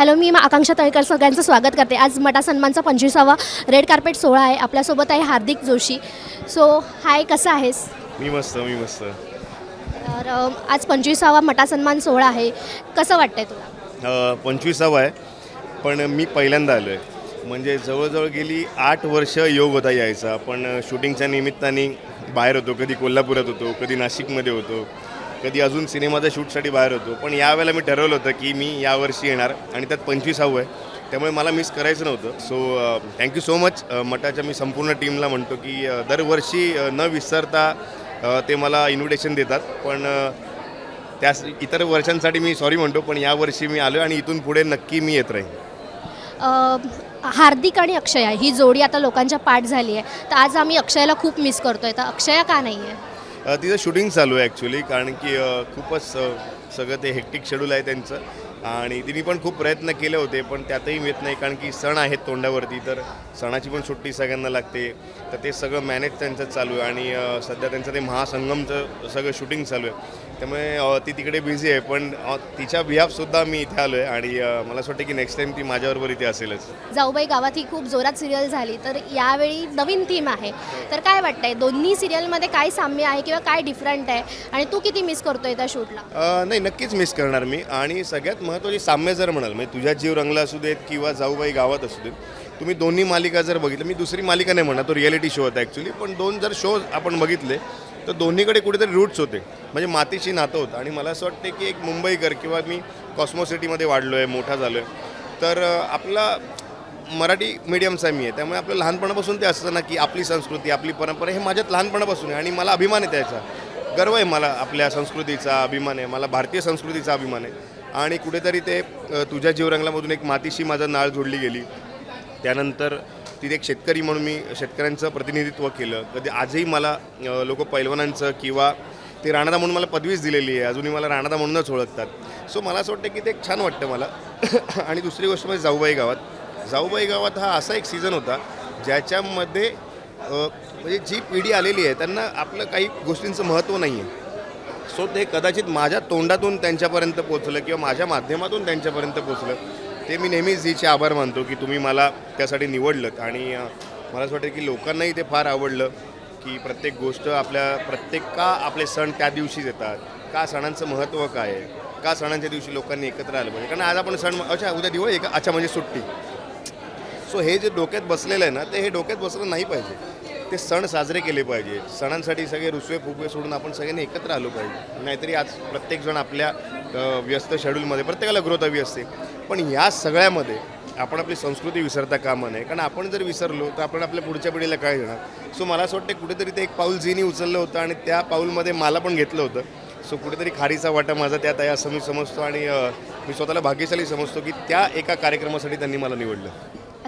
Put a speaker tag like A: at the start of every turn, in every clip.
A: Hello मी आकांक्षा तळेकर सगळ्यांचं स्वागत करते. आज मटा सन्मानचा पंचवीसावा रेड कार्पेट सोहळा आहे. आपल्यासोबत आहे हार्दिक जोशी. सो हाय कसं आहेस?
B: मी मस्त मी मस्त.
A: तर आज पंचवीसावा मटा सन्मान सोहळा आहे. कसं वाटतंय तुला?
B: पंचवीसावा आहे. पण मी पहिल्यांदा आलो आहे म्हणजे जवळजवळ गेली आठ वर्ष योग होता यायचा. पण शूटिंगच्या निमित्ताने बाहेर होतो. कधी कोल्हापुरात होतो कधी नाशिकमध्ये होतो. कधी अजून सिनेमाच्या शूटसाठी बाहेर होतो. पण यावेळेला मी ठरवलं होतं की मी यावर्षी येणार आणि त्यात पंचवीसावं आहे. त्यामुळे मला मिस करायचं नव्हतं. So thank you so much मठाच्या मी संपूर्ण टीमला म्हणतो की दरवर्षी न विसरता ते मला इन्व्हिटेशन देतात. पण त्या इतर वर्षांसाठी मी सॉरी म्हणतो पण यावर्षी मी आलो आणि इथून पुढे नक्की मी येत राहीन.
A: हार्दिक आणि अक्षया ही जोडी आता लोकांच्या पाठ झाली आहे. तर आज आम्ही अक्षयाला खूप मिस करतोय. तर अक्षया का नाही आहे
B: तिचं शूटिंग चालू आहे ॲक्च्युली कारण की खूपच सगळं ते हेक्टिक शेड्यूल आहे त्यांचं. आणि तिने पण खूप प्रयत्न केले होते पण त्यातही मिळत नाही कारण की सण आहेत तोंडावरती तर सणाची पण सुट्टी सगळ्यांना लागते. तर ते सगळं मॅनेज त्यांचं चालू आहे. आणि सध्या त्यांचं ते महासंगमचं सगळं शूटिंग चालू आहे. त्यामुळे ती तिकडे बिझी आहे. पण तिच्या बिहाफसुद्धा मी इथे आलो आहे आणि मला असं वाटतं की नेक्स्ट टाईम ती माझ्याबरोबर इथे असेलच.
A: जाऊबाई गावात ही खूप जोरात सिरियल झाली तर यावेळी नवीन थीम आहे. तर काय वाटतंय दोन्ही सिरियलमध्ये काय साम्य आहे किंवा काय डिफरंट आहे? आणि तू किती मिस करतोय त्या शूटला
B: नाही नक्कीच मिस करणार मी. आणि सगळ्यात महत्त्वाची साम्य जर म्हणाल म्हणजे तुझ्या जीव रंगला असू देत किंवा जाऊबाई गावात असू देत तुम्ही दोन्ही मालिका जर बघितलं मी दुसरी मालिका नाही म्हणणार तो रियालिटी शो होता ॲक्च्युली पण दोन जर शो आपण बघितले तर दोन्हीकडे कुठेतरी रूट्स होते. म्हणजे मातीशी नातं होतं. आणि मला असं वाटतं की एक मुंबईकर किंवा मी कॉस्मो सिटीमध्ये वाढलो आहे मोठा झालो आहे तर आपला मराठी मीडियमचा मी आहे. त्यामुळे आपलं लहानपणापासून ते असतं ना की आपली संस्कृती आपली परंपरा हे माझ्यात लहानपणापासून आहे. आणि मला अभिमान आहे त्याचा. गर्व आहे मला आपल्या संस्कृतीचा अभिमान आहे. मला भारतीय संस्कृतीचा अभिमान आहे. आणि कुठेतरी ते तुझ्या जीवरंगलामधून एक मातीशी माझं नाळ जोडली गेली. त्यानंतर तिथे एक शेतकरी म्हणून मी शेतकऱ्यांचं प्रतिनिधित्व केलं. कधी आजही मला लोक पैलवानांचं किंवा ते राणादा म्हणून मला पदवीच दिलेली आहे. अजूनही मला राणादा म्हणूनच ओळखतात. सो मला असं वाटतं की ते एक छान वाटतं मला. आणि दुसरी गोष्ट म्हणजे जाऊबाई गावात. जाऊबाई गावात हा असा एक सीझन होता ज्याच्यामध्ये म्हणजे जी पिढी आलेली आहे त्यांना आपलं काही गोष्टींचं महत्त्व नाही आहे सो ते कदाचित माझ्या तोंडातून त्यांच्यापर्यंत पोचलं किंवा माझ्या माध्यमातून त्यांच्यापर्यंत पोचलं ते मी नेहमीच हिचे आभार मानतो की तुम्ही मला त्यासाठी निवडलं आणि मला असं वाटतं की लोकांनाही ते फार आवडलं की प्रत्येक गोष्ट आपल्या प्रत्येक का आपले सण त्या दिवशीच येतात? का सणांचं महत्त्व काय आहे? का सणांच्या दिवशी लोकांनी एकत्र आलं पाहिजे? कारण आज आपण सण अच्छा उद्या दिवाळी एक का? अच्छा म्हणजे सुट्टी. सो हे जे डोक्यात बसलेलं आहे ना ते हे डोक्यात बसलं नाही पाहिजे. ते सण साजरे केले पाहिजे. सणांसाठी सगळे रुसवे फुगवे सोडून आपण सगळ्यांनी एकत्र आलो पाहिजे. नाहीतरी आज प्रत्येकजण आपल्या व्यस्त शेड्यूलमध्ये प्रत्येकाला ग्रोथ हवी असते. पण या सगळ्यामध्ये आपण आपली संस्कृती विसरता कामा नये. कारण आपण जर विसरलो तर आपण आपल्या पुढच्या पिढीला काय देणार? सो मला असं वाटतं कुठेतरी ते एक पाऊल झीनी उचललं होतं आणि त्या पाऊलमध्ये मला पण घेतलं होतं. सो कुठेतरी खारीचा वाटा माझा त्यात आहे असं मी समजतो आणि मी स्वतःला भाग्यशाली समजतो की त्या एका कार्यक्रमासाठी त्यांनी मला निवडलं.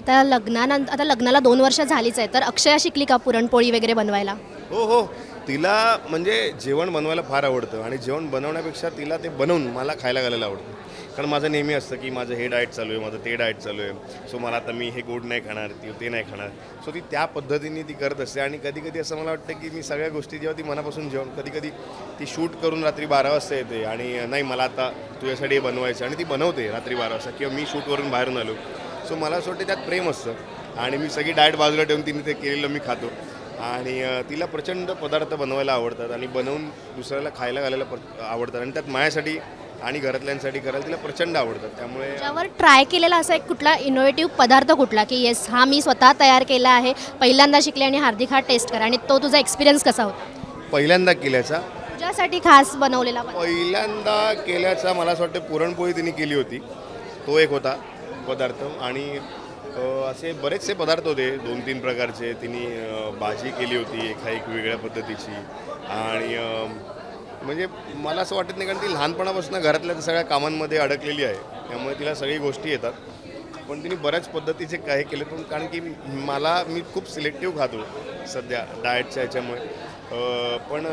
A: आता लग्नानंतर आता लग्नाला दोन वर्ष झालीच आहे तर अक्षया शिकली का पुरणपोळी वगैरे बनवायला?
B: हो हो. तिला म्हणजे जेवण बनवायला फार आवडतं आणि जेवण बनवण्यापेक्षा तिला ते बनवून मला खायला घालायला आवडतं. कारण माझं नेहमी असतं की माझं हे डाएट चालू आहे माझं ते डाएट चालू आहे. सो मला आता मी हे गोड नाही खाणार ती ते नाही खाणार. सो ती त्या पद्धतीने ती करत असते आणि कधी कधी असं मला वाटतं की मी सगळ्या गोष्टी जेव्हा ती मनापासून जेवण कधी कधी ती शूट करून रात्री बारा वाजता येते आणि नाही मला आता तुझ्यासाठी बनवायचं आणि ती बनवते रात्री बारा वाजता किंवा मी शूटवरून बाहेरून आलो. सो मला असं वाटतं त्यात प्रेम असतं. आणि मी सगळी डाएट बाजूला ठेवून तिने ते केलेलं मी खातो. आणि तिला प्रचंड पदार्थ बनवायला आवडतात आणि बनवून दुसऱ्याला खायला घालायला आवडतात. आणि त्यात माझ्यासाठी आणि घरातल्यांसाठी करायला तिला प्रचंड आवडतात. त्यामुळे
A: त्यावर ट्राय केलेला असा एक कुठला इनोव्हेटिव्ह पदार्थ कुठला? की येस हा मी स्वतः तयार केला आहे. पहिल्यांदा शिकले आणि हार्दिक हा टेस्ट करा. आणि तो तुझा एक्सपिरियन्स कसा होता?
B: पहिल्यांदा केल्याचा?
A: तुझ्यासाठी खास बनवलेला.
B: पहिल्यांदा केल्याचा मला असं वाटतं पुरणपोळी तिने केली होती. तो एक होता. पदार्थ आणि असे बरेचसे पदार्थ होते. दोन तीन प्रकारचे. तिने भाजी केली होती एका एक वेगळ्या पद्धतीची. आणि म्हणजे मला असं वाटत नाही कारण ती लहानपणापासून घरातल्या सगळ्या कामांमध्ये अडकलेली आहे. त्यामुळे तिला सगळी गोष्टी येतात. पण तिने बऱ्याच पद्धतीचे काही केले. पण कारण की मला मी खूप सिलेक्टिव्ह खातो सध्या डाएटच्या ह्याच्यामुळे पण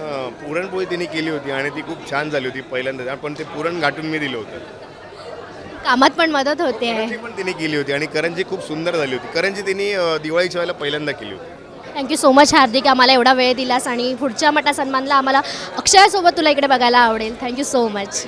B: पुरणपोळी तिने केली होती आणि ती खूप छान झाली होती पहिल्यांदा पण ते पुरण घाटून मी दिलं होतं.
A: कामात पण मदत होते. आहे
B: करंजी पण तिने केली होती आणि करंजी खूप सुंदर झाली होती. करंजी तिने अ, दिवाळीच्या वेळेला पहिल्यांदा केली होती.
A: Thank you so much Hardik. आम्हाला एवढा वेळ दिलास आणि पुढच्या मटा सन्मानला आम्हाला अक्षयासोबत तुला इकडे बघायला आवडेल. Thank you so much